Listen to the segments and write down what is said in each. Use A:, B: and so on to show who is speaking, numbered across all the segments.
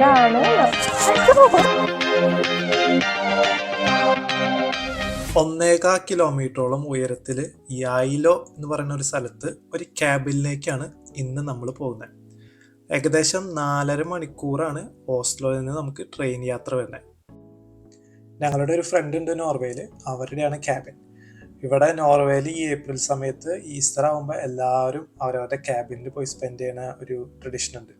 A: എന്താണ്
B: ഒന്നേകാ കിലോമീറ്ററോളം ഉയരത്തിൽ യായിലോ എന്ന് പറയുന്ന ഒരു സ്ഥലത്ത് ഒരു ക്യാബിനിലേക്കാണ് ഇന്ന് നമ്മൾ പോകുന്നത്. ഏകദേശം നാലര മണിക്കൂറാണ് ഓസ്ലോയിൽ നിന്ന് നമുക്ക് ട്രെയിൻ യാത്ര വരുന്നത്. ഞങ്ങളുടെ ഒരു ഫ്രണ്ട് ഉണ്ട് നോർവേയിൽ അവരുടെയാണ് ക്യാബിൻ. ഇവിടെ നോർവേയിൽ ഈ ഏപ്രിൽ സമയത്ത് ഈസ്റ്റർ ആകുമ്പോൾ എല്ലാവരും അവരവരുടെ ക്യാബിനിൽ പോയി സ്പെൻഡ് ചെയ്യുന്ന ഒരു ട്രഡീഷൻ ഉണ്ട്.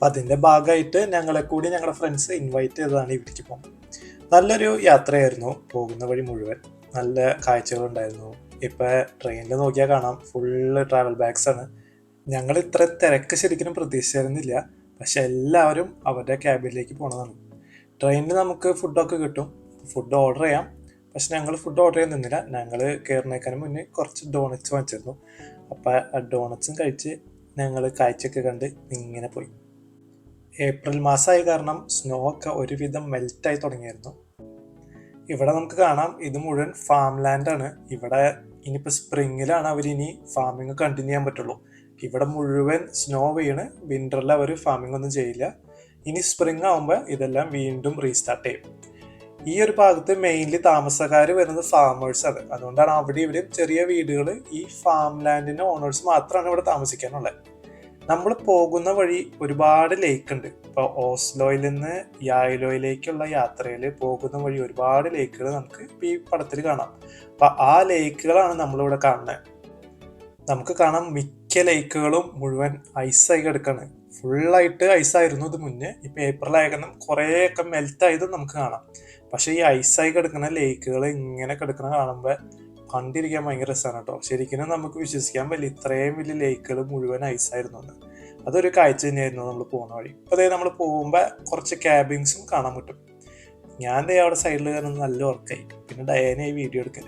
B: അപ്പം അതിന്റെ ഭാഗമായിട്ട് ഞങ്ങളെ കൂടി ഞങ്ങളുടെ ഫ്രണ്ട്സ് ഇൻവൈറ്റ് ചെയ്തതാണ് ഇവിടേക്ക് പോകുന്നത് നല്ലൊരു യാത്രയായിരുന്നു പോകുന്ന വഴി മുഴുവൻ. നല്ല കാഴ്ചകളുണ്ടായിരുന്നു. ഇപ്പം ട്രെയിനിൽ നോക്കിയാൽ കാണാം. ഫുള്ള് ട്രാവൽ ബാഗ്സ് ആണ്. ഞങ്ങൾ ഇത്ര തിരക്ക് ശരിക്കും പ്രതീക്ഷിച്ചിരുന്നില്ല. പക്ഷെ എല്ലാവരും അവരുടെ ക്യാബിനിലേക്ക് പോണതാണ്. ട്രെയിനിൽ നമുക്ക് ഫുഡൊക്കെ കിട്ടും. ഫുഡ് ഓർഡർ ചെയ്യാം. പക്ഷെ ഞങ്ങൾ ഫുഡ് ഓർഡർ ചെയ്യാൻ നിന്നില്ല. ഞങ്ങൾ കയറുന്നേക്കാന് മുന്നേ കുറച്ച് ഡോണറ്റ്സ് വാങ്ങിച്ചിരുന്നു. അപ്പം ആ ഡോണറ്റ്സും കഴിച്ച് ഞങ്ങൾ കാഴ്ചയൊക്കെ കണ്ട് ഇങ്ങനെ പോയി. ഏപ്രിൽ മാസമായ കാരണം സ്നോ ഒക്കെ ഒരുവിധം മെൽറ്റായി തുടങ്ങിയിരുന്നു. ഇവിടെ നമുക്ക് കാണാം ഇത് മുഴുവൻ ഫാം ലാൻഡാണ് ഇവിടെ ഇനിയിപ്പോൾ സ്പ്രിങ്ങിലാണ് അവർ ഇനി ഫാമിങ് കണ്ടിന്യൂ ചെയ്യാൻ പറ്റുള്ളൂ. ഇവിടെ മുഴുവൻ സ്നോ വീണ് വിന്ററിൽ അവർ ഫാമിംഗ് ഒന്നും ചെയ്യില്ല. ഇനി സ്പ്രിങ് ആകുമ്പോൾ ഇതെല്ലാം വീണ്ടും റീസ്റ്റാർട്ട് ചെയ്യും. ഈ ഒരു ഭാഗത്ത് മെയിൻലി താമസക്കാർ വരുന്നത് ആണ്. അതുകൊണ്ടാണ് അവിടെ ഇവിടെയും ചെറിയ വീടുകൾ ഈ ഫാം ലാൻഡിന്റെ ഓണേഴ്സ് മാത്രമാണ് ഇവിടെ താമസിക്കാനുള്ളത് നമ്മൾ പോകുന്ന വഴി ഒരുപാട് ലേക്ക് ഉണ്ട്. ഇപ്പോൾ ഓസ്ലോയിൽ നിന്ന് യായലോയിലേക്കുള്ള യാത്രയിൽ പോകുന്ന വഴി ഒരുപാട് ലേക്കുകൾ നമുക്ക് ഈ പടത്തിൽ കാണാം. അപ്പൊ ആ ലേക്കുകളാണ് നമ്മളിവിടെ കാണുന്നത് നമുക്ക് കാണാം മിക്ക ലേക്കുകളും മുഴുവൻ ഐസായി കിടക്കാണ്. ഫുള്ളായിട്ട് ഐസായിരുന്നു ഇത് മുന്നേ. ഇപ്പൊ ഏപ്രിൽ ആയതും കുറേയൊക്കെ മെൽറ്റ് ആയതും നമുക്ക് കാണാം. പക്ഷേ ഈ ഐസായി കിടക്കുന്ന ലേക്കുകൾ ഇങ്ങനെ കിടക്കുന്ന കാണുമ്പോൾ കണ്ടിരിക്കാൻ ഭയങ്കര രസമാണ് കേട്ടോ. ശരിക്കും നമുക്ക് വിശ്വസിക്കാൻ പറ്റില്ല. ഇത്രയും വലിയ ലേക്കുകൾ മുഴുവൻ ഐസായിരുന്നു എന്ന് അതൊരു കാഴ്ച തന്നെയായിരുന്നു നമ്മൾ പോകുന്ന വഴി. അപ്പോൾ അതായത് നമ്മൾ പോകുമ്പോൾ കുറച്ച് ക്യാബിങ്സും കാണാൻ പറ്റും. ഞാൻ ദേ അവിടെ സൈഡിൽ കയറുന്നത് നല്ല വർക്കായി പിന്നെ ഡയനായി വീഡിയോ എടുക്കൽ.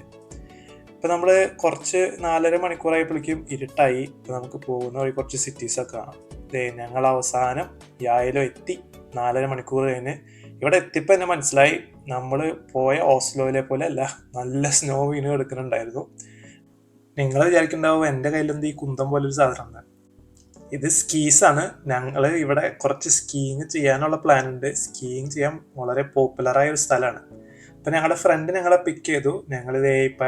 B: ഇപ്പം നമ്മൾ കുറച്ച് നാലര മണിക്കൂറായപ്പോഴേക്കും ഇരുട്ടായി. ഇപ്പം നമുക്ക് പോകുന്ന വഴി കുറച്ച് സിറ്റീസൊക്കെ കാണാം. ദേ ഞങ്ങൾ അവസാനം യായാലും എത്തി. നാലര മണിക്കൂർ കഴിഞ്ഞ് ഇവിടെ എത്തിയപ്പോൾ എന്നെ മനസ്സിലായി. നമ്മൾ പോയ ഓസ്ലോയിലെ പോലെ അല്ല നല്ല സ്നോ വീണ് കിടക്കുന്നുണ്ടായിരുന്നു. നിങ്ങൾ വിചാരിക്കുന്നുണ്ടാവും എന്റെ കയ്യിലെന്ത് ഈ കുന്തം പോലെ ഒരു സാധനം ഇത് സ്കീസ് ആണ്. ഞങ്ങൾ ഇവിടെ കുറച്ച് സ്കീയിങ് ചെയ്യാനുള്ള പ്ലാൻ ഉണ്ട്. സ്കീയിങ് ചെയ്യാൻ വളരെ പോപ്പുലറായ ഒരു സ്ഥലമാണ്. അപ്പം ഞങ്ങളുടെ ഫ്രണ്ട് ഞങ്ങളെ പിക്ക് ചെയ്തു. ഞങ്ങൾ ഇതേ ഇപ്പം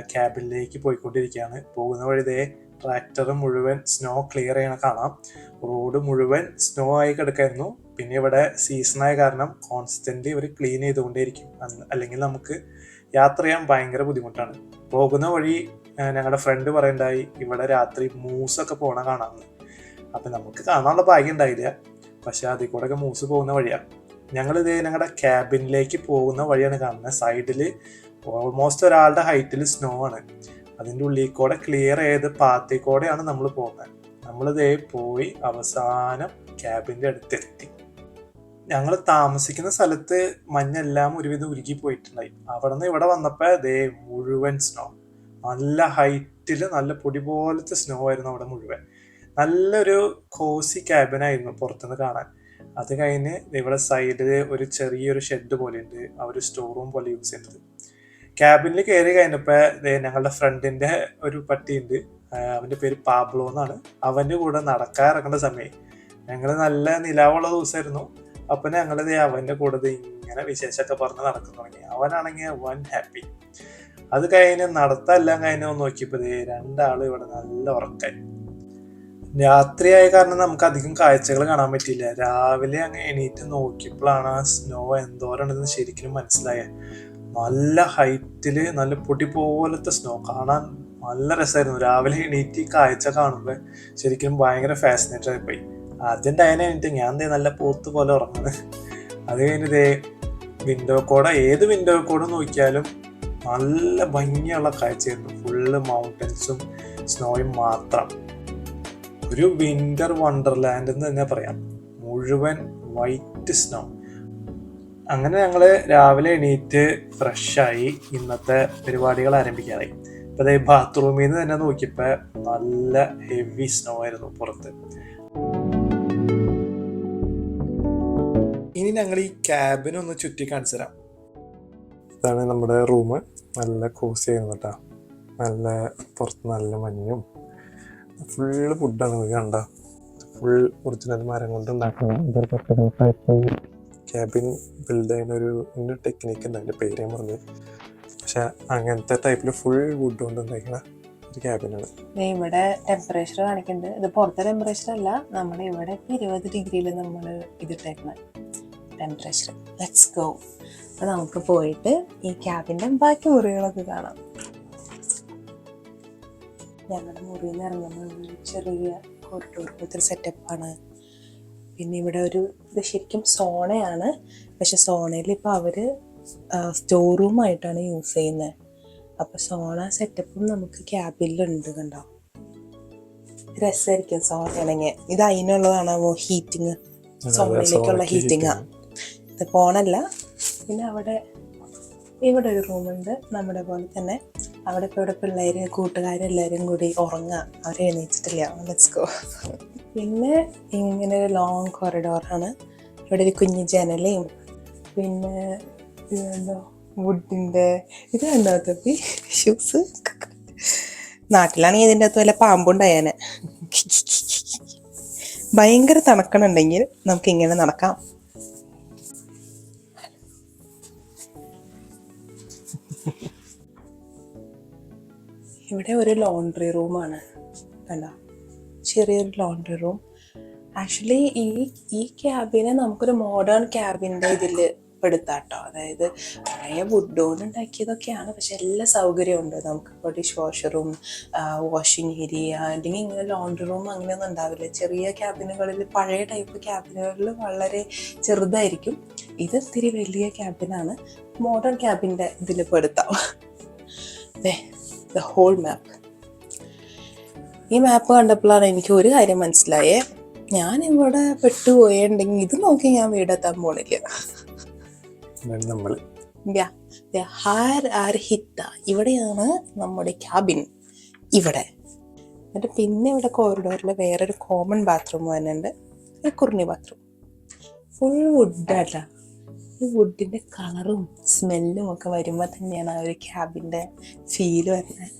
B: ക്യാബിനിലേക്ക് പോയിക്കൊണ്ടിരിക്കുകയാണ്. പോകുന്ന വഴി ഇതേ ട്രാക്ടർ മുഴുവൻ സ്നോ ക്ലിയർ ചെയ്യണ കാണാം. റോഡ് മുഴുവൻ സ്നോ ആയി കിടക്കായിരുന്നു. പിന്നെ ഇവിടെ സീസണായ കാരണം കോൺസ്റ്റന്റ് ഇവർ ക്ലീൻ ചെയ്തുകൊണ്ടേയിരിക്കും. അല്ലെങ്കിൽ നമുക്ക് യാത്ര ചെയ്യാൻ ഭയങ്കര ബുദ്ധിമുട്ടാണ്. പോകുന്ന വഴി ഞങ്ങളുടെ ഫ്രണ്ട് പറയണ്ടായി ഇവിടെ രാത്രി മൂസൊക്കെ പോണ കാണാമെന്ന് അപ്പം നമുക്ക് കാണാനുള്ള ഭാഗ്യം ഉണ്ടായില്ല. പക്ഷേ അതിൽ കൂടെ ഒക്കെ മൂസ് പോകുന്ന വഴിയാണ് ഞങ്ങൾ ഇത് ഞങ്ങളുടെ ക്യാബിനിലേക്ക് പോകുന്ന വഴിയാണ് കാണുന്നത് സൈഡിൽ ഓൾമോസ്റ്റ് ഒരാളുടെ ഹൈറ്റിൽ സ്നോ ആണ്. അതിന്റെ ഉള്ളിൽ കൂടെ ക്ലിയർ ചെയ്ത് പാത്തിൽ കൂടെയാണ് നമ്മൾ പോകുന്നത് നമ്മളിതേ പോയി അവസാനം ക്യാബിന്റെ അടുത്തെത്തി. ഞങ്ങൾ താമസിക്കുന്ന സ്ഥലത്ത് മഞ്ഞെല്ലാം ഒരുവിധം ഉരുകി പോയിട്ടുണ്ടായി. അവിടെ നിന്ന് ഇവിടെ വന്നപ്പോൾ ദേ മുഴുവൻ സ്നോ നല്ല ഹൈറ്റിൽ നല്ല പൊടി പോലത്തെ സ്നോ ആയിരുന്നു അവിടെ മുഴുവൻ. നല്ലൊരു കോസി ക്യാബിനായിരുന്നു പുറത്തുനിന്ന് കാണാൻ. അത് കഴിഞ്ഞ് ഇവിടെ സൈഡിൽ ഒരു ചെറിയൊരു ഷെഡ് പോലെ ഉണ്ട് ആ ഒരു സ്റ്റോർ റൂം പോലെ യൂസ് ചെയ്യുന്നത് ക്യാബിനിൽ കയറി കഴിഞ്ഞപ്പോൾ ഞങ്ങളുടെ ഫ്രണ്ടിന്റെ ഒരു പട്ടിയുണ്ട്. അവന്റെ പേര് പാബ്ലോ എന്നാണ്. അവന്റെ കൂടെ നടക്കാൻ സമയം ഞങ്ങൾ നല്ല നിലാവുള്ള ദിവസമായിരുന്നു. അപ്പൊ ഞങ്ങൾ അവന്റെ കൂടെ ഇങ്ങനെ വിശേഷമൊക്കെ പറഞ്ഞ് നടക്കുന്നു. തുടങ്ങി അവനാണെങ്കിൽ വൺ ഹാപ്പി അത് കഴിഞ്ഞ് നടത്തെല്ലാം കഴിഞ്ഞ് നോക്കിയപ്പോ രണ്ടാൾ ഇവിടെ നല്ല ഉറക്കായി. രാത്രിയായ കാരണം നമുക്ക് അധികം കാഴ്ചകൾ കാണാൻ പറ്റിയില്ല. രാവിലെ അങ്ങ് എണീറ്റ് നോക്കിയപ്പോഴാണ് ആ സ്നോ എന്തോരാണെന്ന് ശരിക്കും മനസ്സിലായ നല്ല ഹൈറ്റിൽ നല്ല പൊടി പോലത്തെ സ്നോ കാണാൻ നല്ല രസമായിരുന്നു. രാവിലെ എണീറ്റ് കാഴ്ച കാണുമ്പോൾ ശരിക്കും ഭയങ്കര ഫാസിനേറ്റഡ് ആയി ആദ്യം ഡയന എണീറ്റ് ഞാൻ ദേ നല്ല പോത്ത് പോലെ ഉറങ്ങുന്നത് അത് കഴിഞ്ഞ് ദേ വിൻഡോ കോഡ ഏത് വിൻഡോ കോഡ് നോക്കിയാലും നല്ല ഭംഗിയുള്ള കാഴ്ചയായിരുന്നു. ഫുള്ള് മൗണ്ടൻസും സ്നോയും മാത്രം. ഒരു വിന്റർ വണ്ടർലാൻഡ് എന്ന് തന്നെ പറയാം. മുഴുവൻ വൈറ്റ് സ്നോ അങ്ങനെ ഞങ്ങൾ രാവിലെ എണീറ്റ് ഫ്രഷായി ഇന്നത്തെ പരിപാടികൾ ആരംഭിക്കാറായി. ഇപ്പൊ അതേ ബാത്റൂമിൽ നിന്ന് തന്നെ നോക്കിയപ്പോൾ നല്ല ഹെവി സ്നോ ആയിരുന്നു പുറത്ത്. ഇനി ഞങ്ങൾ ഈ ക്യാബിനൊന്ന് ചുറ്റി കാണിച്ചു തരാം. ഇതാണ് നമ്മുടെ റൂം നല്ല കോസി ആയിരുന്നു കേട്ടോ. നല്ല പുറത്ത് നല്ല മഞ്ഞും. ഫുള്ള് ഫുഡാണ് ഇത് കണ്ട? ഫുൾ ഒറിജിനൽ മരം കൊണ്ട് ഉണ്ടാക്കുന്നത് ക്യാബിൻ ബിൽഡ് ചെയ്യുന്ന ഒരു ടെക്നിക്ക് ഉണ്ട് അതിന്റെ പേര് ഞാൻ പറഞ്ഞു പക്ഷെ അങ്ങനത്തെ ടൈപ്പിൽ ഫുൾ വുഡ് കൊണ്ട് ഉണ്ടാക്കുന്ന ഒരു ക്യാബിനാണ്
A: ഇവിടെ ടെമ്പറേച്ചർ കാണിക്കുന്നുണ്ട്. ഇത് പുറത്തെ ടെമ്പറേച്ചർ അല്ല നമ്മുടെ ഇവിടെ ഇപ്പൊ ഇരുപത് ഡിഗ്രിയിൽ നമ്മൾ ഇതിട്ടേക്കണ ടെമ്പറേച്ചർ ലെറ്റ്സ് ഗോ അപ്പോൾ നമുക്ക് പോയിട്ട് ഈ ക്യാബിന്റെ ബാക്കി മുറികളൊക്കെ കാണാം. ഞങ്ങളുടെ മുറിയിൽ നിന്ന് ഇറങ്ങുമ്പോൾ ചെറിയ കോറിഡോർ പോലത്തെ സെറ്റപ്പാണ് പിന്നെ ഇവിടെ ഒരു ഇത് ശരിക്കും സോണയാണ്. പക്ഷെ സോണയിൽ ഇപ്പോൾ അവർ സ്റ്റോർ റൂമായിട്ടാണ് യൂസ് ചെയ്യുന്നത് അപ്പോൾ സോണ സെറ്റപ്പും നമുക്ക് ക്യാബിലുണ്ട് കണ്ടോ? രസമായിരിക്കും സോണയാണെങ്കിൽ ഇത് അതിനുള്ളതാണോ ഹീറ്റിങ് സോണയിലേക്കുള്ള ഹീറ്റിംഗ് ഇത് പോണല്ല. പിന്നെ അവിടെ ഇവിടെ ഒരു റൂമുണ്ട്. നമ്മുടെ പോലെ തന്നെ അവിടെ ഇപ്പോൾ ഇവിടെ പിള്ളേർ കൂട്ടുകാരെല്ലാവരും കൂടി ഉറങ്ങുക അവർ എണീച്ചിട്ടില്ല ലെറ്റ്സ് ഗോ പിന്നെ ഇങ്ങനെ ഒരു ലോങ് കോറിഡോറാണ് ഇവിടെ ഒരു കുഞ്ഞു ജനലയും പിന്നെ ഇതെന്തോ വുഡിന്റെ ഇത് കണ്ടോ തപ്പി? ഷൂസ് നാട്ടിലാണെങ്കിൽ ഇതിന്റെ അകത്ത് വല്ല പാമ്പുണ്ടായേനെ ഭയങ്കര തണുക്കണുണ്ടെങ്കിൽ നമുക്ക് ഇങ്ങനെ നടക്കാം. ഇവിടെ ഒരു ലോണ്ട്രി റൂമാണ് കണ്ട? ചെറിയൊരു ലോണ്ട്രി റൂം ആക്ച്വലി ഈ ഈ ക്യാബിനെ നമുക്കൊരു മോഡേൺ ക്യാബിന്റെ ഇതിൽ പെടുത്താം കേട്ടോ അതായത് പഴയ വുഡ് കൊണ്ട് ഉണ്ടാക്കിയതൊക്കെയാണ്. പക്ഷെ എല്ലാ സൗകര്യവും ഉണ്ട് നമുക്ക് ഇപ്പോൾ ഡിഷ് വാഷറും വാഷിംഗ് ഏരിയ അല്ലെങ്കിൽ ഇങ്ങനെ ലോണ്ട്രി റൂം അങ്ങനെയൊന്നും ഉണ്ടാവില്ല. ചെറിയ ക്യാബിനുകളിൽ പഴയ ടൈപ്പ് ക്യാബിനുകളിൽ വളരെ ചെറുതായിരിക്കും. ഇത് ഇത്തിരി വലിയ ക്യാബിനാണ് മോഡേൺ ക്യാബിന്റെ ഇതിൽ പെടുത്താം. ദ ഹോൾ മാപ്പ് ഈ മാപ്പ് കണ്ടപ്പോഴാണ് എനിക്ക് ഒരു കാര്യം മനസ്സിലായേ. ഞാൻ ഇവിടെ പെട്ടുപോയുണ്ടെങ്കിൽ ഇത് നോക്കി ഞാൻ വീടെത്താൻ പോണില്ല.
B: നമ്മൾ
A: ഹാർ ആർ ഹിത്ത ഇവിടെയാണ് നമ്മുടെ ക്യാബിൻ ഇവിടെ. എന്നിട്ട് പിന്നെ ഇവിടെ കോറിഡോറിൽ വേറൊരു കോമൺ ബാത്റൂം തന്നെയുണ്ട് ഒരു കുർണി ബാത്റൂം ഫുൾ വുഡാട്ടാ ഈ വുഡിന്റെ കളറും സ്മെല്ലും ഒക്കെ വരുമ്പോൾ തന്നെയാണ് ആ ഒരു ക്യാബിന്റെ ഫീൽ വരുന്നത്.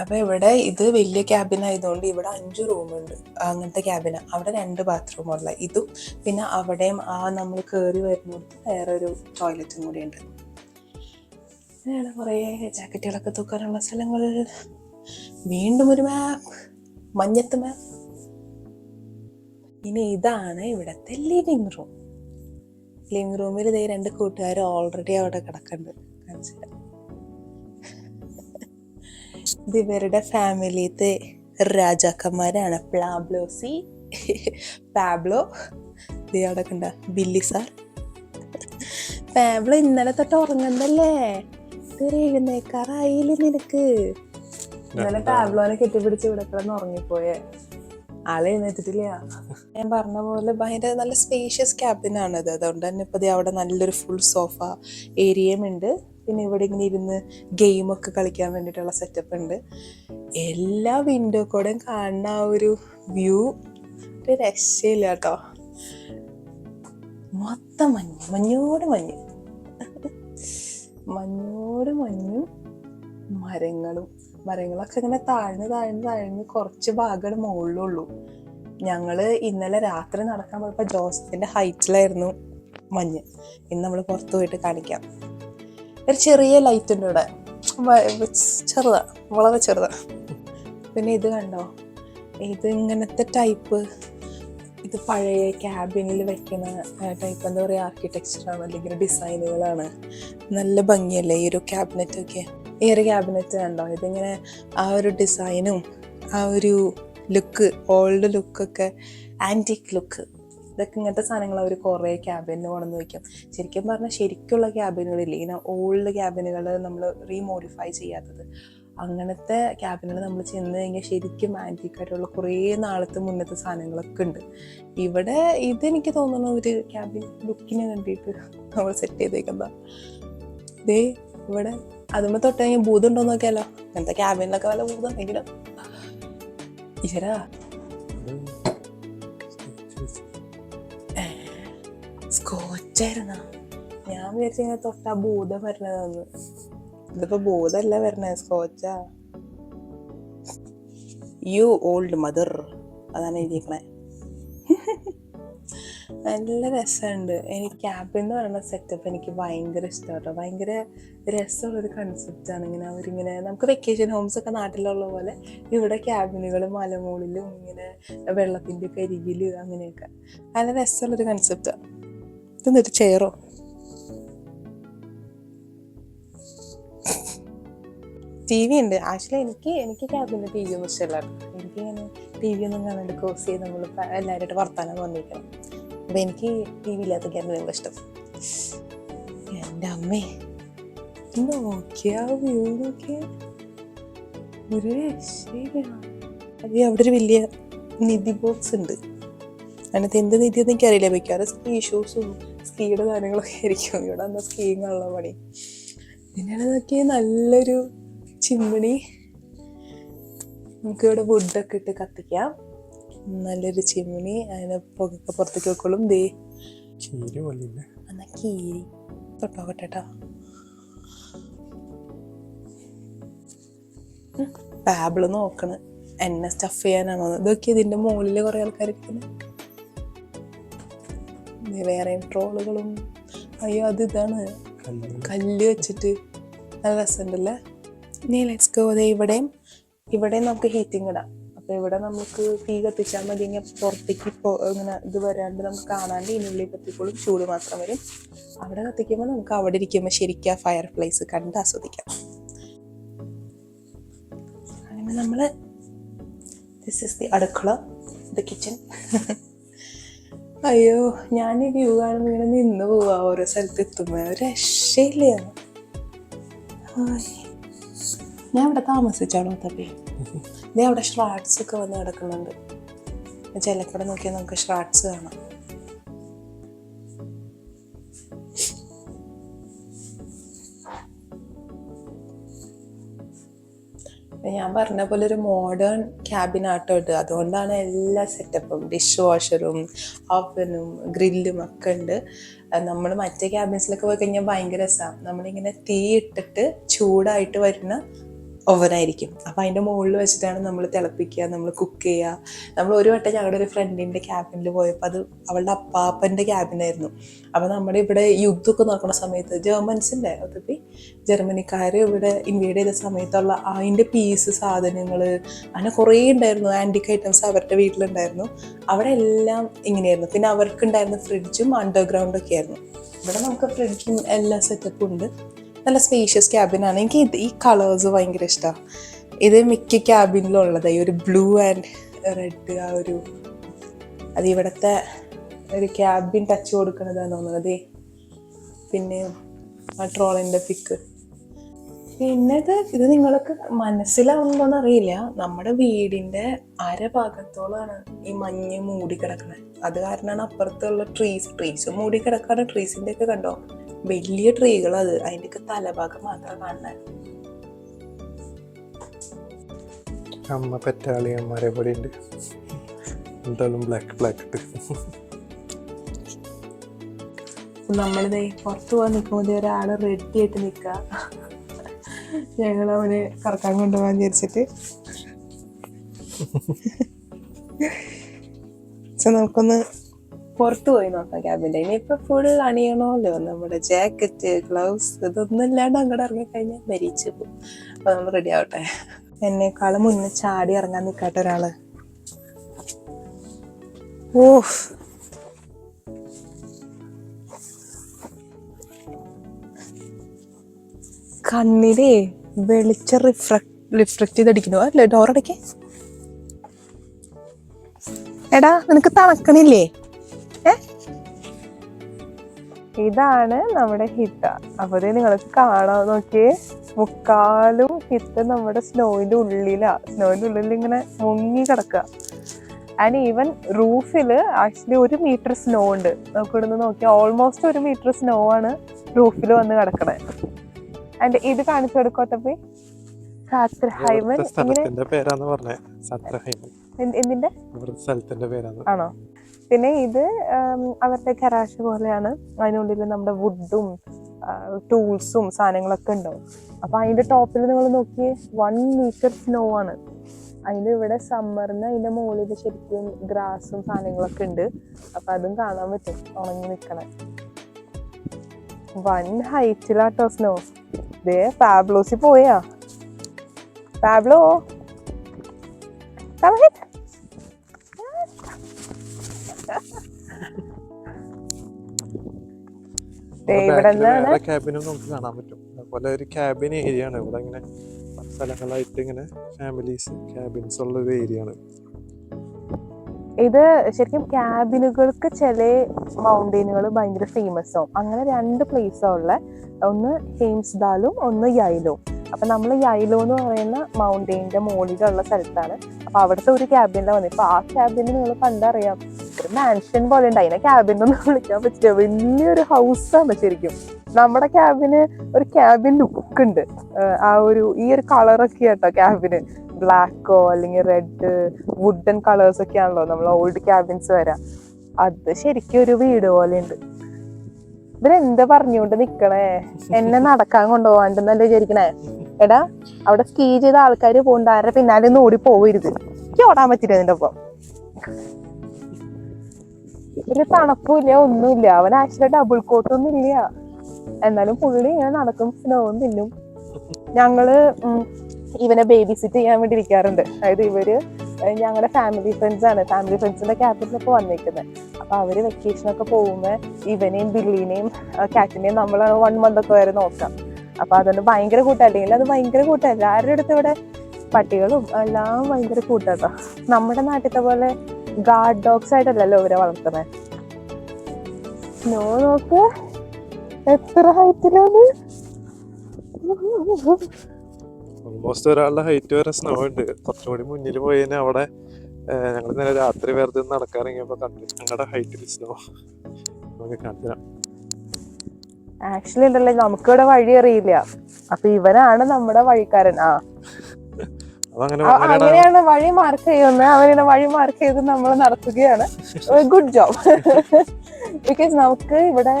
A: അപ്പോൾ അപ്പൊ ഇവിടെ ഇത് വലിയ ക്യാബിൻ ആയതുകൊണ്ട് ഇവിടെ അഞ്ച് റൂമുണ്ട് അങ്ങനത്തെ ക്യാബിന് അവിടെ രണ്ട് ബാത്റൂം ഉള്ള. ഇതും പിന്നെ അവിടെയും ആ നമ്മൾ കയറി വരുന്നിടത്ത് ഒരു ടോയ്ലറ്റും കൂടി ഉണ്ട്. അങ്ങനെയാണ് കുറേ ജാക്കറ്റുകളൊക്കെ തൂക്കാനുള്ള സ്ഥലങ്ങൾ. വീണ്ടും ഒരു മാപ്പ് മഞ്ഞത്ത് മാപ്പ് ഇനി ഇതാണ് ഇവിടത്തെ ലിവിങ് റൂം ലിവിങ് റൂമിൽ ഇതേ രണ്ട് കൂട്ടുകാർ ഓൾറെഡി അവിടെ കിടക്കുന്നുണ്ട് കാണിച്ചു തരാം. ഇത് ഇവരുടെ ഫാമിലിത്തെ രാജാക്കന്മാരാണ്. പ്ലാബ്ലോസി പാബ്ലോ ഇത് അവിടെ കണ്ട ബില്ലി സാർ പാബ്ലോ ഇന്നലെ തൊട്ട് ഉറങ്ങണ്ടല്ലേ ഇതൊരു എഴുന്നേക്കാറായില്ലേ നിനക്ക്? ഇന്നലെ പാബ്ലോനെ കെട്ടിപ്പിടിച്ച് ഇവിടെ കിടന്ന് ഉറങ്ങിപ്പോയേ. ആളെ എഴുന്നേറ്റിട്ടില്ല. ഞാൻ പറഞ്ഞ പോലെ ഭയങ്കര നല്ല സ്പേഷ്യസ് ക്യാബിനാണത് അതുകൊണ്ട് തന്നെ ഇപ്പം അവിടെ നല്ലൊരു ഫുൾ സോഫ ഏരിയയും ഉണ്ട്. പിന്നെ ഇവിടെ ഇങ്ങനെ ഇരുന്ന് ഗെയിമൊക്കെ കളിക്കാൻ വേണ്ടിയിട്ടുള്ള സെറ്റപ്പ് ഉണ്ട്. എല്ലാ വിൻഡോ കൂടെയും കാണുന്ന ആ ഒരു വ്യൂ ഒരു രക്ഷയില്ല കേട്ടോ. മൊത്തം മഞ്ഞ് മഞ്ഞോട് മഞ്ഞ്. മഞ്ഞോട് മഞ്ഞും മരങ്ങളും. മരങ്ങളൊക്കെ ഇങ്ങനെ താഴ്ന്ന് താഴ്ന്ന് താഴ്ന്ന് കുറച്ച് ഭാഗങ്ങൾ മുകളിലുള്ളൂ. ഞങ്ങൾ ഇന്നലെ രാത്രി നടക്കാൻ പോയപ്പോ ജോസഫിന്റെ ഹൈറ്റിലായിരുന്നു മഞ്ഞ്. ഇന്ന് നമ്മൾ പുറത്തു പോയിട്ട് കാണിക്കാം. ഒരു ചെറിയ ലൈറ്റ് ഉണ്ട് ഇവിടെ. ചെറുതാ. വളരെ ചെറുതാ. പിന്നെ ഇത് കണ്ടോ? ഇത് ഇങ്ങനത്തെ ടൈപ്പ് ഇത് പഴയ ക്യാബിനിൽ വെക്കുന്ന ടൈപ്പ് എന്താ പറയുക ആർക്കിടെക്ചറാണ് അല്ലെങ്കിൽ ഡിസൈനുകളാണ് നല്ല ഭംഗിയല്ലേ ഈ ഒരു ക്യാബിനറ്റ് ഒക്കെ? ഒരു ക്യാബിനറ്റ് കണ്ടോ? ഇതിങ്ങനെ ആ ഒരു ഡിസൈനും ആ ഒരു ലുക്ക് ഓൾഡ് ലുക്കൊക്കെ ആന്റിക് ലുക്ക് ഇതൊക്കെ ഇങ്ങനത്തെ സാധനങ്ങൾ അവർ കുറേ ക്യാബിന് കൊണ്ടുവന്ന് വയ്ക്കും ശരിക്കും പറഞ്ഞാൽ ശരിക്കുള്ള ക്യാബിനുകളില്ല ഇങ്ങനെ ഓൾഡ് ക്യാബിനുകൾ നമ്മൾ റീമോഡിഫൈ ചെയ്യാത്തത്. അങ്ങനത്തെ ക്യാബിനുകൾ നമ്മൾ ചെന്ന് കഴിഞ്ഞാൽ ശരിക്കും ആന്റിക്കായിട്ടുള്ള കുറേ നാളത്തെ മുന്നത്തെ സാധനങ്ങളൊക്കെ ഉണ്ട്. ഇവിടെ ഇതെനിക്ക് തോന്നുന്നു ഒരു ക്യാബിൻ ലുക്കിന് വേണ്ടിയിട്ട് നമ്മൾ സെറ്റ് ചെയ്തേക്കുന്ന ദേ ഇവിടെ അതുമ്പോ തൊട്ട് കഴിഞ്ഞാൽ ഭൂതം ഉണ്ടോ നോക്കിയാലോ അങ്ങനത്തെ ക്യാബിനിലൊക്കെ വല്ല ഭൂതം ഉണ്ടെങ്കിലും ഈശ്വരാ സ്കോച്ചായിരുന്ന? ഞാൻ വിചാരിച്ചു ഇങ്ങനെ തൊട്ടാ ഭൂതം വരണതെന്ന് ഇതിപ്പോ ഭൂതല്ല വരണേ സ്കോച്ചാ. U old mother. അതാണ് എഴുതിയേക്കണേ. നല്ല രസമുണ്ട്. എനിക്ക് ക്യാബിൻ എന്ന് പറയുന്ന സെറ്റപ്പ് എനിക്ക് ഭയങ്കര ഇഷ്ടം കേട്ടോ ഭയങ്കര രസമുള്ളൊരു കൺസെപ്റ്റാണ് ഇങ്ങനെ അവരിങ്ങനെ നമുക്ക് വെക്കേഷൻ ഹോംസ് ഒക്കെ നാട്ടിലുള്ള പോലെ ഇവിടെ ക്യാബിനുകൾ മലമുകളിലും ഇങ്ങനെ വെള്ളത്തിന്റെ കരികിൽ അങ്ങനെയൊക്കെ. നല്ല രസമുള്ളൊരു കൺസെപ്റ്റാണ് ഇതെന്നിട്ട് ചെയറോ ടി വി ഉണ്ട്. ആക്ച്വലി എനിക്ക് എനിക്ക് ക്യാബിന്റെ ടി വി ഒന്നും ഇഷ്ടമല്ല. എനിക്ക് ഇങ്ങനെ ടി വി ഒന്നും കാണാണ്ട് ക്രോസ് ചെയ്ത് നമ്മൾ എല്ലാവരുമായിട്ട് വർത്താനം വന്നിരിക്കണം അപ്പം എനിക്ക് ടി വി ഇല്ലാത്ത ക്യാബിനുള്ള ഇഷ്ടം. എന്റെ അമ്മേ നോക്കിയാ ഒരു രക്ഷയില്ല. അത് അവിടെ ഒരു വലിയ നിധി ബോക്സ് ഉണ്ട്. അതിനകത്ത് എന്ത് നിധി എന്ന് എനിക്കറിയില്ല. മിക്കവാറും സ്കീ ഷൂസും സ്കീയുടെ സാധനങ്ങളൊക്കെ ആയിരിക്കും. ഇവിടെ അന്ന് സ്കീയിങ് ഉള്ള പണി. പിന്നെയാണ് നോക്കിയ നല്ലൊരു ചിമ്മിണി. നമുക്കിവിടെ വുഡൊക്കെ ഇട്ട് കത്തിക്കാം. നല്ലൊരു ചിമ്മിണി അതിനെ പുകയൊക്കെ പുറത്തേക്ക് വെക്കോളും ദേ
B: ചീര പോലില്ല
A: എന്നാ കീരി. തൊട്ടോക്കട്ടെ കേട്ടോ ഫാബിൾ നോക്കണ്. എന്നെ സ്റ്റഫ് ചെയ്യാനാണോ ഇതൊക്കെ ഇതിന്റെ മുകളിൽ കുറെ ആൾക്കാർ വേറെ ട്രോളുകളും. അയ്യോ അത് ഇതാണ്. കല്ല്. വെച്ചിട്ട് നല്ല രസമുണ്ടല്ലേ? ഇനി ലെറ്റ്സ് ഗോ ഇവിടെയും ഇവിടെയും നമുക്ക് ഹീറ്റിംഗ് ഇടാം. അപ്പൊ ഇവിടെ നമുക്ക് തീ കത്തിച്ചാൽ മതി. ഇങ്ങനെ പുറത്തേക്ക് ഇപ്പോൾ ഇങ്ങനെ ഇത് വരാണ്ട് നമുക്ക് കാണാണ്ട് ഇതിനുള്ളിൽ കത്തിക്കോളും. ചൂട് മാത്രം വരും. അവിടെ കത്തിക്കുമ്പോൾ നമുക്ക് അവിടെ ഇരിക്കുമ്പോൾ ശരിക്കും ആ ഫയർ പ്ലേസ് കണ്ട് ആസ്വദിക്കാം. അങ്ങനെ നമ്മൾ ദിസ് ഇസ് ദി അടുക്കള ദ കിച്ചൺ അയ്യോ ഞാൻ ഈ വ്യൂ കാണുമ്പോൾ ഇങ്ങനെ നിന്ന് പോവാ. ഓരോ സ്ഥലത്ത് എത്തുമ്പോൾ ഒരു രക്ഷയില്ല. ഞാൻ ഇവിടെ താമസിച്ചാണോ തപ്പി? ഇതേ അവിടെ ഷ്രാട്സ് ഒക്കെ വന്ന് കിടക്കുന്നുണ്ട്. ചിലക്കടെ നോക്കിയാൽ നമുക്ക് ഷ്രാട്സ് കാണാം. ഞാൻ പറഞ്ഞ പോലെ ഒരു മോഡേൺ ക്യാബിൻ ആട്ടോ ഇത്. അതുകൊണ്ടാണ് എല്ലാ സെറ്റപ്പും ഡിഷ് വാഷറും ഓവനും ഗ്രില്ലും ഒക്കെ ഉണ്ട്. നമ്മൾ മറ്റേ ക്യാബിൻസിലൊക്കെ പോയി കഴിഞ്ഞാൽ ഭയങ്കര രസമാണ് നമ്മളിങ്ങനെ തീ ഇട്ടിട്ട് ചൂടായിട്ട് വരുന്ന ഓവനായിരിക്കും. അപ്പം അതിന്റെ മുകളിൽ വെച്ചിട്ടാണ് നമ്മൾ തിളപ്പിക്കുക നമ്മൾ കുക്ക് ചെയ്യുക. നമ്മൾ ഒരു വട്ടം ഞങ്ങളുടെ ഒരു ഫ്രണ്ടിന്റെ ക്യാബിനിൽ പോയപ്പോൾ അത് അവളുടെ അപ്പാപ്പന്റെ ക്യാബിനായിരുന്നു അപ്പോൾ നമ്മുടെ ഇവിടെ യുദ്ധമൊക്കെ നടക്കുന്ന സമയത്ത് ജർമ്മൻസിന്റെ ഒത്തിരി ജർമ്മനിക്കാർ ഇവിടെ ഇൻവേഡ് ചെയ്ത സമയത്തുള്ള അതിന്റെ പീസ് സാധനങ്ങൾ അങ്ങനെ കുറേ ഉണ്ടായിരുന്നു ആന്റിക് ഐറ്റംസ് അവരുടെ വീട്ടിലുണ്ടായിരുന്നു. അവിടെ എല്ലാം ഇങ്ങനെയായിരുന്നു. പിന്നെ അവർക്കുണ്ടായിരുന്ന ഫ്രിഡ്ജും അണ്ടർഗ്രൗണ്ടൊക്കെ ആയിരുന്നു ഇവിടെ നമുക്ക് ഫ്രിഡ്ജും എല്ലാ സെറ്റപ്പും ഉണ്ട്. നല്ല സ്പേഷ്യസ് ക്യാബിനാണ് എനിക്ക് ഇത് ഈ കളേഴ്സ് ഭയങ്കര ഇഷ്ടമാണ് ഇത് മിക്ക ക്യാബിനിലും ഉള്ളത് ഈ ഒരു ബ്ലൂ ആൻഡ് റെഡ് ആ ഒരു അത് ഇവിടുത്തെ ഒരു ക്യാബിൻ ടച്ച് കൊടുക്കണതാണ് തോന്നുന്നത് പിന്നെ ആ ട്രോളിന്റെ പിക്ക് പിന്നെ ഇത് ഇത് നിങ്ങൾക്ക് മനസ്സിലാവുന്നോന്ന് അറിയില്ല. നമ്മുടെ വീടിന്റെ അരഭാഗത്തോളാണ് ഈ മഞ്ഞ് മൂടി കിടക്കുന്നത് അത് കാരണമാണ് അപ്പുറത്തുള്ള ട്രീസ് ട്രീസ് മൂടി കിടക്കാണ് ട്രീസിന്റെ ഒക്കെ കണ്ടോ? വലിയ ട്രീകൾ അത് അതിന്റെയൊക്കെ തലഭാഗം മാത്രം കാണുന്നത്
B: അമ്മ അമ്മരെ പോലെ ഉണ്ട് എന്തായാലും ബ്ലാക്ക് ബ്ലാക്ക് ഇട്ട്.
A: നമ്മളിതേ പുറത്ത് പോകാൻ നിൽക്കുമ്പോൾ ഒരാൾ റെഡി ആയിട്ട് നിൽക്കുക ഞങ്ങൾ അവന് കറക്കാൻ കൊണ്ടുപോകാൻ വിചാരിച്ചിട്ട്. നമുക്കൊന്ന് പുറത്തു പോയി നോക്കാം ക്യാബിന്റെ ഇനിയിപ്പോ ഫുൾ അണിയണമല്ലോ. നമ്മുടെ ജാക്കറ്റ് ഗ്ലൗസ് ഇതൊന്നും ഇല്ലാണ്ട് അങ്ങോട്ട് ഇറങ്ങിക്കഴിഞ്ഞാൽ മരിച്ചു പോകും അപ്പൊ നമ്മൾ റെഡി ആവട്ടെ. എന്നെക്കാളും മുന്നേ ചാടി ഇറങ്ങാൻ നിൽക്കാത്ത ഒരാൾ. ഓഫ് കണ്ണിലേ വെളിച്ചം റിഫ്രക്ട് റിഫ്ലക്ട് ചെയ്തടിക്കുന്നു. അല്ലേ? ഡോറടയ്ക്ക് എടാ നിനക്ക് തണക്കണില്ലേ? ഇതാണ് നമ്മുടെ ഹിത്ത അപ്പോൾ ഇത് നിങ്ങൾക്ക് കാണാൻ നോക്കിയേ. മുക്കാലും ഹിത്ത നമ്മുടെ സ്നോയിന്റെ ഉള്ളിലാ. സ്നോയിന്റെ ഉള്ളിൽ ഇങ്ങനെ മുങ്ങി കിടക്കുക ആൻഡ് ഈവൻ റൂഫിൽ ആക്ച്വലി ഒരു മീറ്റർ സ്നോ ഉണ്ട്. നമുക്ക് ഇവിടുന്ന് നോക്കിയാൽ ഓൾമോസ്റ്റ് ഒരു മീറ്റർ സ്നോ ആണ് റൂഫിൽ വന്ന് കിടക്കണേ. ആൻഡ് ഇത് കാണിച്ചു കൊടുക്കോട്ടപ്പി സാത്രഹൈമൻ എന്തിന്റെ
B: സ്ഥലത്തിന്റെ
A: ആണോ? പിന്നെ ഇത് അവരുടെ കരാശ് പോലെയാണ്. അതിനുള്ളിൽ നമ്മുടെ വുഡും ടൂൾസും സാധനങ്ങളൊക്കെ ഉണ്ടാവും. അപ്പൊ അതിന്റെ ടോപ്പിൽ നിങ്ങൾ നോക്കി വൺ മീറ്റർ സ്നോ ആണ്. അതിന്റെ ഇവിടെ സമ്മറിന് അതിന്റെ മുകളിൽ ശരിക്കും ഗ്രാസും സാധനങ്ങളൊക്കെ ഉണ്ട്. അപ്പൊ അതും കാണാൻ പറ്റും ഉണങ്ങി നിക്കണ. വൺ ഹൈറ്റിലാട്ടോ സ്നോ ദേ ഫാബ്ലോസിൽ പോയാ. ഫാബ്ലോ Come
B: ക്യാബിനും നമുക്ക് കാണാൻ പറ്റും. അതുപോലെ ഒരു ക്യാബിൻ ഏരിയ ആണ്. ഇവിടെ ഇങ്ങനെ പല സ്ഥലങ്ങളായിട്ട് ഇങ്ങനെ ഫാമിലീസ് ക്യാബിൻസ് ഉള്ള ഒരു ഏരിയ ആണ്.
A: ഇത് ശരിക്കും ക്യാബിനുകൾക്ക് ചില മൗണ്ടൈനുകൾ ഭയങ്കര ഫേമസ് ആവും. അങ്ങനെ രണ്ട് പ്ലേസ് ഉള്ളത് ഒന്ന് ഹെയിംസ്ഡാലും ഒന്ന് യൈലോ അപ്പൊ നമ്മൾ യൈലോ എന്ന് പറയുന്ന മൗണ്ടൈനിന്റെ മുകളിലുള്ള സ്ഥലത്താണ്. അപ്പൊ അവിടുത്തെ ഒരു ക്യാബിനിലാണ് വന്നത് ഇപ്പൊ ആ ക്യാബിന് നിങ്ങൾ കണ്ടറിയാം. ഒരു മാൻഷൻ പോലെ ഉണ്ട് അതിനെ ക്യാബിൻ ഒന്നും വിളിക്കാൻ പറ്റില്ല. വലിയൊരു ഹൗസാണ് ശരിക്കും. നമ്മുടെ ക്യാബിന് ഒരു ക്യാബിൻ ലുക്ക് ഉണ്ട്. ആ ഒരു ഈ ഒരു കളറൊക്കെ കേട്ടോ ക്യാബിന് ബ്ലാക്കോ അല്ലെങ്കിൽ റെഡ് വുഡൻ കളേഴ്സ് ഒക്കെ ആണല്ലോ നമ്മൾ ഓൾഡ് ക്യാബിൻസ് വരാം. അത് ശരിക്കും ഒരു വീട് പോലെ ഉണ്ട് ഇവരെന്താ പറഞ്ഞുകൊണ്ട് നിക്കണേ? എന്നെ നടക്കാൻ കൊണ്ടുപോകാണ്ടെന്നല്ലേ വിചാരിക്കണേ? എടാ അവിടെ സ്കീ ചെയ്ത ആൾക്കാർ പോകണ്ട. ആരുടെ പിന്നാലെ ഒന്ന് ഓടി പോവരുത്. എനിക്ക് ഓടാൻ പറ്റില്ല അതിന്റെ ഒപ്പം. ഒരു തണുപ്പില്ല ഒന്നുമില്ല. അവൻ ആക്ച്വലി ഡബിൾ കോട്ടൊന്നും ഇല്ല. എന്നാലും പുള്ളി ഇങ്ങനെ നടക്കും സ്നോവും തിന്നും. ഞങ്ങൾ ഇവനെ ബേബി സിറ്റ് ചെയ്യാൻ വേണ്ടി ഇരിക്കാറുണ്ട്. അതായത് ഇവർ ഞങ്ങളുടെ ഫാമിലി ഫ്രണ്ട്സ് ആണ്. ഫാമിലി ഫ്രണ്ട്സിന്റെ ക്യാബിനിലൊക്കെ വന്നിരിക്കുന്നത് അപ്പൊ അവർ വെക്കേഷനൊക്കെ പോകുമ്പോ ഇവനെയും ബില്ലിനെയും കാറ്റിനെയും നമ്മൾ വൺ മന്ത് ഒക്കെ വരെ നോക്കാം. അപ്പൊ അതുകൊണ്ട് ഭയങ്കര കൂട്ടല്ലെങ്കിൽ അത് ഭയങ്കര കൂട്ടല്ല ആരുടെ അടുത്ത് ഇവിടെ പട്ടികളും എല്ലാം ഭയങ്കര കൂട്ടാട്ടോ നമ്മുടെ നാട്ടിലത്തെ പോലെ ഗാർഡ് ഡോഗ്സ് ആയിട്ടല്ലല്ലോ ഇവരെ വളർത്തുന്നത് സ്നോ നോക്ക്. എത്ര ഹൈറ്റിലാണ്
B: ഓൾമോസ്റ്റ് ഒരാളുടെ ഹൈറ്റ് വരെ സ്നോ ഉണ്ട്. കുറച്ചും കൂടി മുന്നിൽ പോയി അവിടെ ഞങ്ങൾ ഇന്നലെ രാത്രി വെറുതെ നടക്കാറിങ്ങിയപ്പോൾ കണ്ടു. ഞങ്ങളുടെ ഹൈറ്റിൽ സ്നോ നമുക്ക് കാണിച്ചുതരാം
A: ആക്ച്വലി ഉണ്ടല്ലേ നമുക്കിവിടെ വഴി അറിയില്ല അപ്പൊ ഇവനാണ് നമ്മുടെ വഴിക്കാരൻ. ആ.
B: അങ്ങനെയാണ്
A: വഴി മാർക്ക് ചെയ്യുന്നത്. അവരുടെ വഴി മാർക്ക് ചെയ്ത് നമ്മൾ നടത്തുകയാണ്. ഗുഡ് ജോബ് ബിക്കോസ് നമുക്ക് ഇവിടെ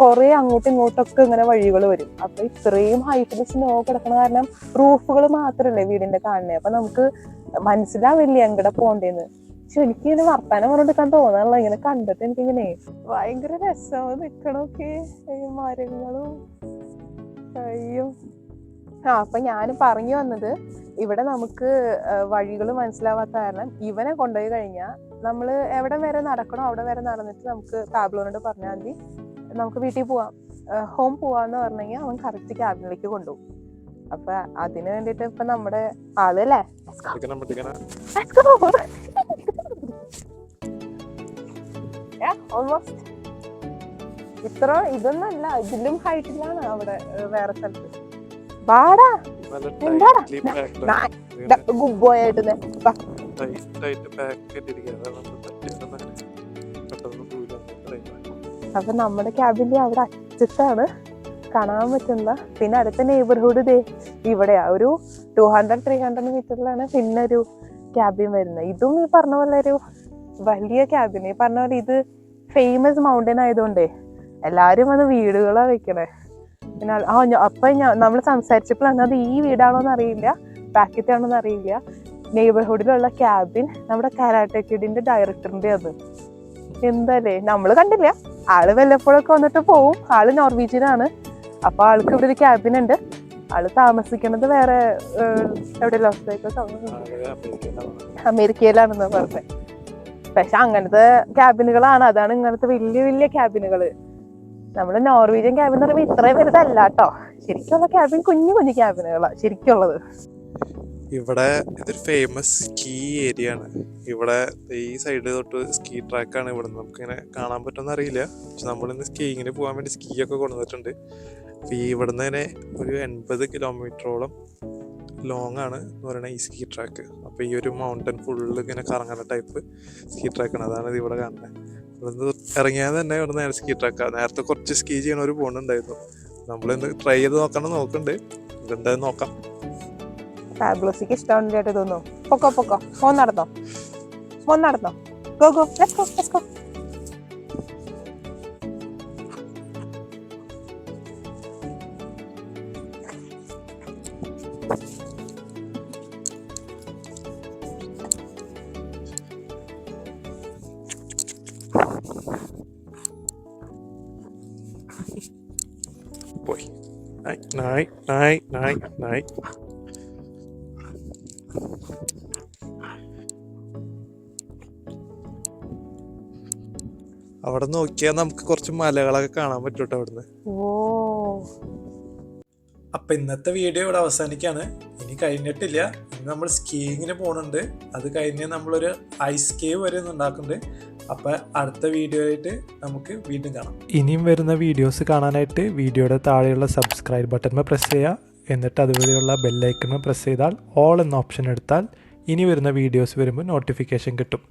A: കുറെ അങ്ങോട്ടും ഇങ്ങോട്ടൊക്കെ ഇങ്ങനെ വഴികൾ വരും. അപ്പൊ ഇത്രയും ഹൈറ്റിൽ സ്നോ കിടക്കുന്ന കാരണം റൂഫുകൾ മാത്രല്ലേ വീടിന്റെ കാണുന്നത് അപ്പൊ നമുക്ക് മനസ്സിലാവില്ല എങ്ങടെ പോണ്ടേന്ന്. പക്ഷെ എനിക്ക് ഇങ്ങനെ വർത്താനം പറഞ്ഞെടുക്കാൻ തോന്നാനുള്ള ഇങ്ങനെ കണ്ടിട്ട് എനിക്കിങ്ങനെ ഭയങ്കര രസമാണ് നിക്കണൊക്കെ. മരങ്ങളും അയ്യോ ആ അപ്പൊ ഞാൻ പറഞ്ഞു വന്നത് ഇവിടെ നമുക്ക് വഴികൾ മനസ്സിലാവാത്ത കാരണം ഇവനെ കൊണ്ടുപോയി കഴിഞ്ഞാൽ നമ്മൾ എവിടെ വരെ നടക്കണോ അവിടെ വരെ നടന്നിട്ട് നമുക്ക് താബ്ലോനോട് പറഞ്ഞാൽ മതി. നമുക്ക് വീട്ടിൽ പോവാം. ഹോം പോവാന്ന് പറഞ്ഞു കഴിഞ്ഞാൽ അവൻ കറക്റ്റ് ക്യാബിനിലേക്ക് കൊണ്ടുപോകും. അപ്പൊ അതിന് വേണ്ടിട്ട് ഇപ്പൊ നമ്മുടെ ആളല്ലേ?
B: പഠിക്കണം പഠിക്കണം
A: ഓൾമോസ്റ്റ് ഇത്ര ഇതൊന്നല്ല ഇതിലും ഹൈറ്റിലാണ് അവിടെ വേറെ സ്ഥലത്ത്. വാടാ എന്താടാ? ഗുഡ് ബോയ് ആയിട്ട് അപ്പൊ നമ്മുടെ ക്യാബിന്റെ അവിടെ അച്ചത്താണ് കാണാൻ പറ്റുന്ന. പിന്നെ അടുത്ത നെയ്ബർഹുഡ് ദേ ഇവിടെയാ. ഒരു ടു ഹൺഡ്രഡ് ത്രീ ഹൺഡ്രഡ് മീറ്ററിലാണ് പിന്നെ ഒരു ക്യാബിൻ വരുന്നത്. ഇതും ഈ പറഞ്ഞ പോലെ ഒരു വലിയ ക്യാബിൻ ഈ പറഞ്ഞ പോലെ ഇത് ഫേമസ് മൗണ്ടൻ ആയതുകൊണ്ടേ എല്ലാരും അത് വീടുകളാ വെക്കണേ. പിന്നെ ആ അപ്പൊ നമ്മൾ സംസാരിച്ചപ്പോഴാണ് അത് ഈ വീടാണോന്ന് അറിയില്ല. പാക്കറ്റ് ആണോന്ന് അറിയില്ല. നെയ്ബർഹുഡിലുള്ള ക്യാബിൻ നമ്മുടെ കരാട്ടെ കിഡിന്റെ ഡയറക്ടറിന്റെ അത്. എന്താല്ലേ? നമ്മൾ കണ്ടില്ല. ആൾ വല്ലപ്പോഴൊക്കെ വന്നിട്ട് പോവും. ആൾ നോർവീജിയനാണ്. അപ്പൊ ആൾക്ക് ഇവിടെ ഒരു ക്യാബിൻ ഉണ്ട്. ആൾ താമസിക്കുന്നത് വേറെ എവിടെ? അമേരിക്കയിലാണെന്ന് പറഞ്ഞത് പക്ഷെ അങ്ങനത്തെ ക്യാബിനുകളാണ് അതാണ് ഇങ്ങനത്തെ വലിയ വലിയ ക്യാബിനുകൾ നമ്മൾ നോർവീജിയൻ ക്യാബിൻ എന്ന് പറയുമ്പോൾ ഇത്രയും വലുതല്ല കേട്ടോ ശരിക്കുള്ള ക്യാബിൻ കുഞ്ഞു കുഞ്ഞു ക്യാബിനുകളാണ് ശരിക്കുള്ളത്.
B: ഇവിടെ ഇതൊരു ഫേമസ് സ്കീ ഏരിയ ആണ്. ഇവിടെ ഈ സൈഡ് തൊട്ട് സ്കീ ട്രാക്കാണ് ഇവിടെ നമുക്ക് ഇങ്ങനെ കാണാൻ പറ്റുമെന്ന് അറിയില്ല. പക്ഷെ നമ്മളിന്ന് സ്കീയിങ്ങിന് പോകാൻ വേണ്ടി സ്കീ ഒക്കെ കൊണ്ടുവന്നിട്ടുണ്ട്. അപ്പൊ ഈ ഇവിടുന്ന് തന്നെ ഒരു എൺപത് കിലോമീറ്ററോളം ലോങ് ആണ് എന്ന് പറയുന്നത് ഈ സ്കീ ട്രാക്ക് അപ്പോൾ ഈ ഒരു മൗണ്ടൻ ഫുള്ള് ഇങ്ങനെ കറങ്ങുന്ന ടൈപ്പ് സ്കീ ട്രാക്ക് ആണ്. അതാണ് ഇത് ഇവിടെ കാണുന്നത്. ഇറങ്ങിയാൽ തന്നെ ഇവിടെ നേരെ സ്കീ ട്രാക്ക് നേരത്തെ കുറച്ച് സ്കീ ചെയ്യണവർ പോകുന്നുണ്ടായിരുന്നു നമ്മളിന്ന് ട്രൈ ചെയ്ത് നോക്കണം നോക്കുന്നുണ്ട് എന്തായാലും നോക്കാം.
A: ഫാബ്ലോസിക്ക് ഇഷ്ടമുണ്ടായിട്ട് തോന്നുന്നു. പൊക്കോ പൊക്കോ. ഫോൺ നടന്നോ? ഫോൺ നടന്നോ? Go go let's go let's go
B: night, നായ് നായ് അവിടെ നോക്കിയാൽ നമുക്ക് കുറച്ച് മലകളൊക്കെ കാണാൻ പറ്റും കേട്ടോ അവിടുന്ന് അപ്പൊ ഇന്നത്തെ വീഡിയോ ഇവിടെ അവസാനിക്കാണ്. ഇനി കഴിഞ്ഞിട്ടില്ല. ഇനി നമ്മൾ സ്കീയിങ്ങിന് പോകുന്നുണ്ട് അത് കഴിഞ്ഞ് നമ്മളൊരു ഐസ് കേവ് വരെ ഒന്ന് ഉണ്ടാക്കുന്നുണ്ട്. അപ്പൊ അടുത്ത വീഡിയോ ആയിട്ട് നമുക്ക് വീണ്ടും കാണാം. ഇനിയും വരുന്ന വീഡിയോസ് കാണാനായിട്ട് വീഡിയോയുടെ താഴെയുള്ള സബ്സ്ക്രൈബ് ബട്ടൺ പ്രസ് ചെയ്യുക. എന്നിട്ട് അതുവരെയുള്ള ബെല്ലൈക്കൺമേ പ്രസ് ചെയ്താൽ ഓൾ എന്ന ഓപ്ഷൻ എടുത്താൽ ഇനി വരുന്ന വീഡിയോസ് വരുമ്പോൾ നോട്ടിഫിക്കേഷൻ കിട്ടും.